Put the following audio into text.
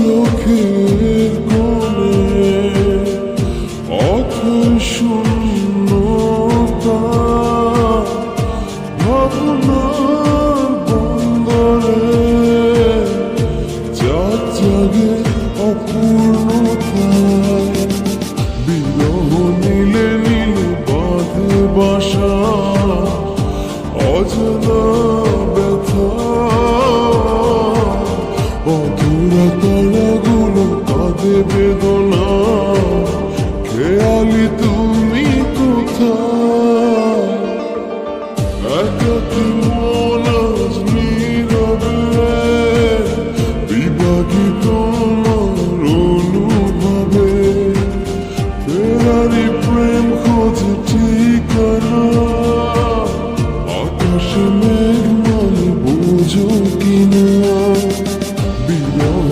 চোখের কোণে অথই শূন্যতা ভাবনার বন্দরে যা জাগে অপূর্ণতা বিরহণে ঠিকানা? আকাশে মেঘমাল বুঝো কিনা? বিরহ